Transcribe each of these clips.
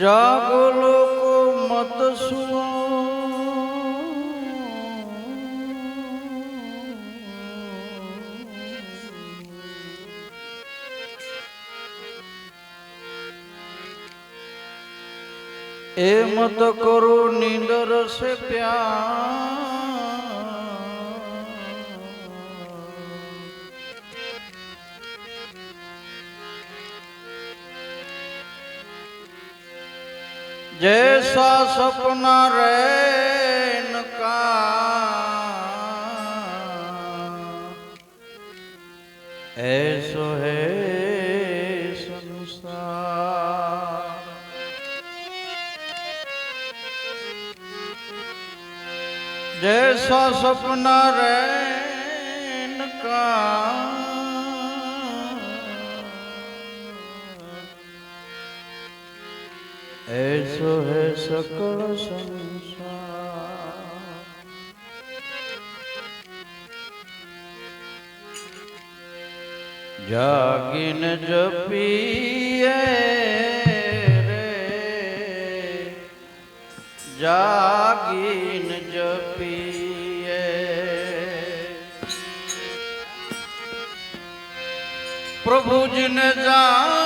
જાગો લોકો મત સુઓ એ મત કરો નીંદર સે પ્યાર. જૈસા સપના રે નકા એસો હે સંસાર. જૈસા સપના રે નકા ऐसो है सकल जागिन जपिए रे जागिन जपिए। प्रभु जिन जा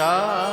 जा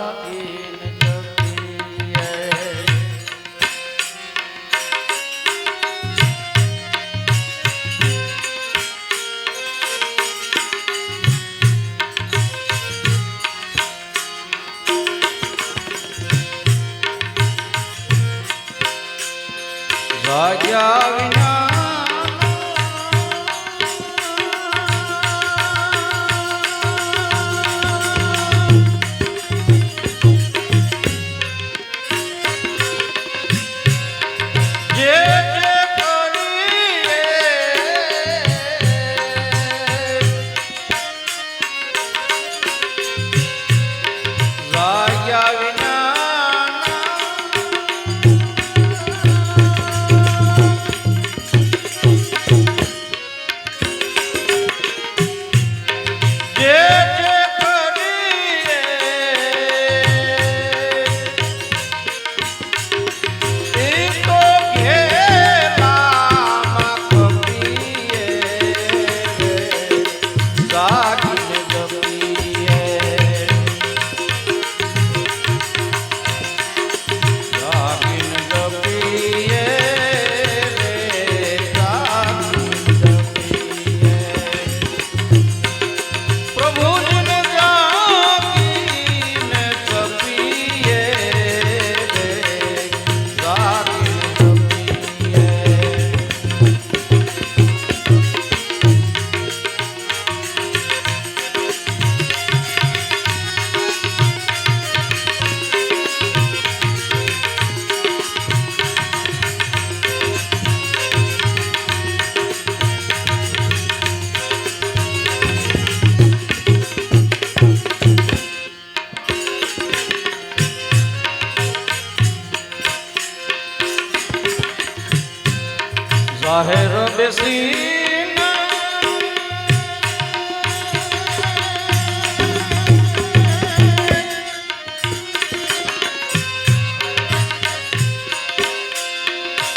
જાહેર બેસીને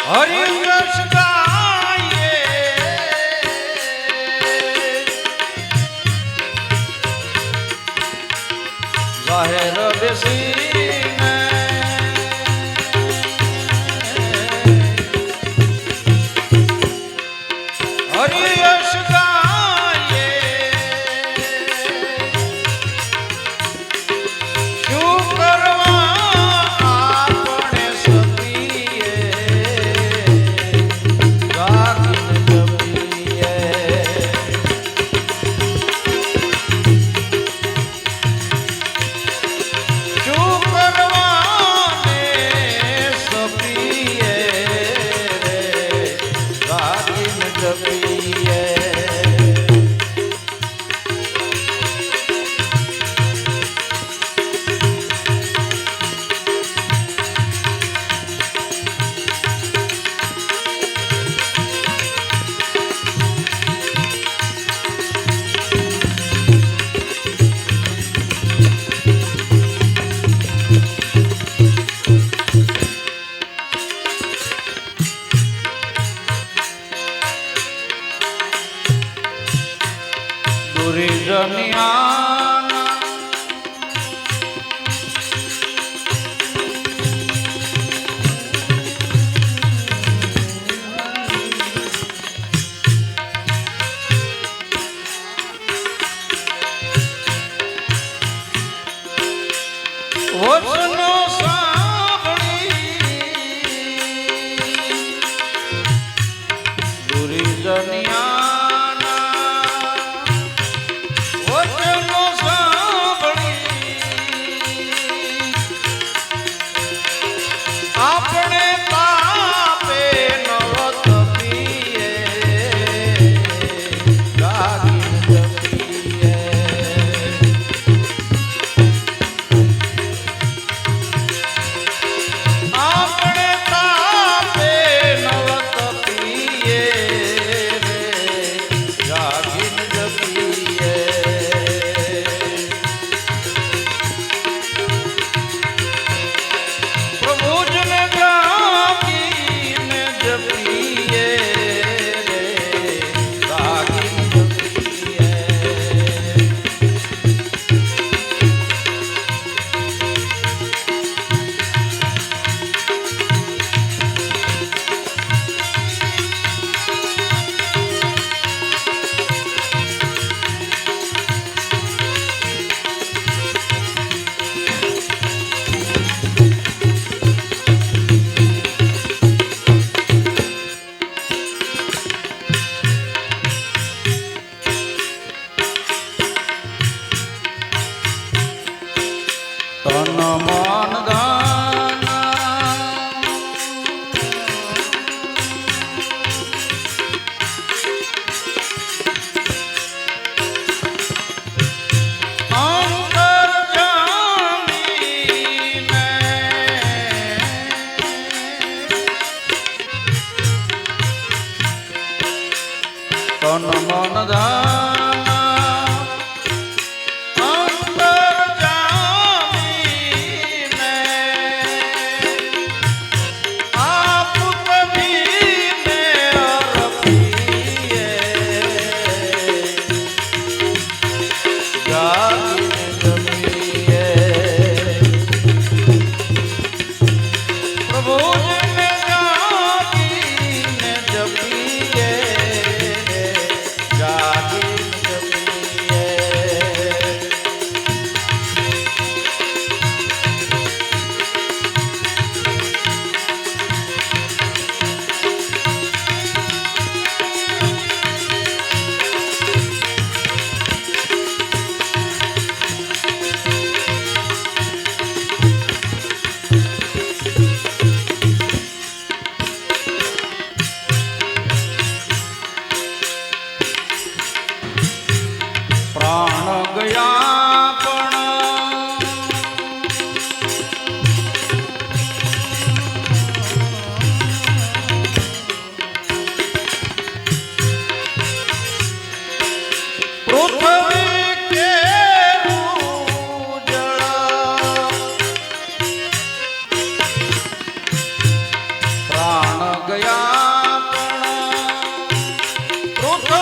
હરિયશ ગાઈએ જાહેર બેસીને সৃজনিয়া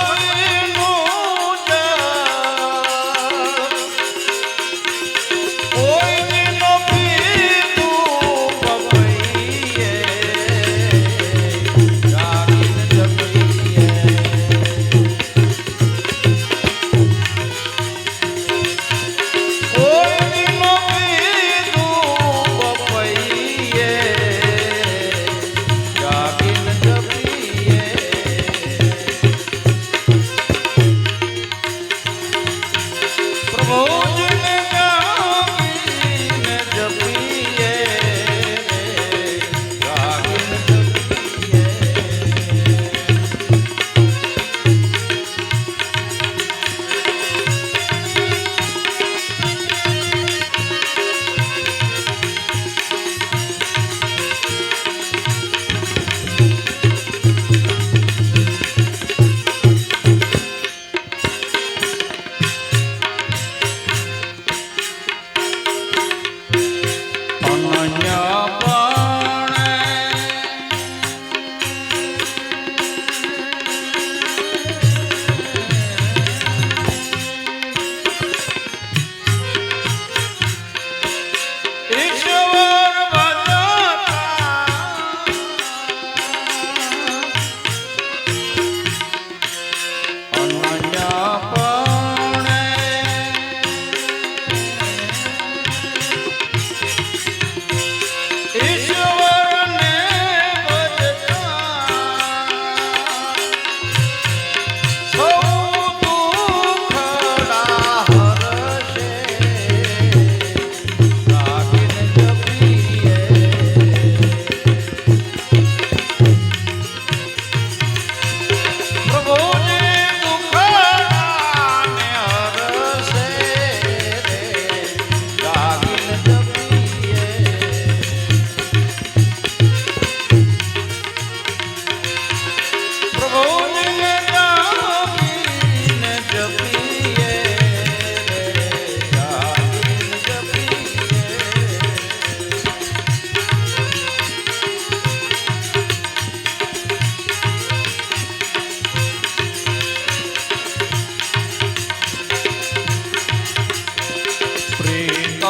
ー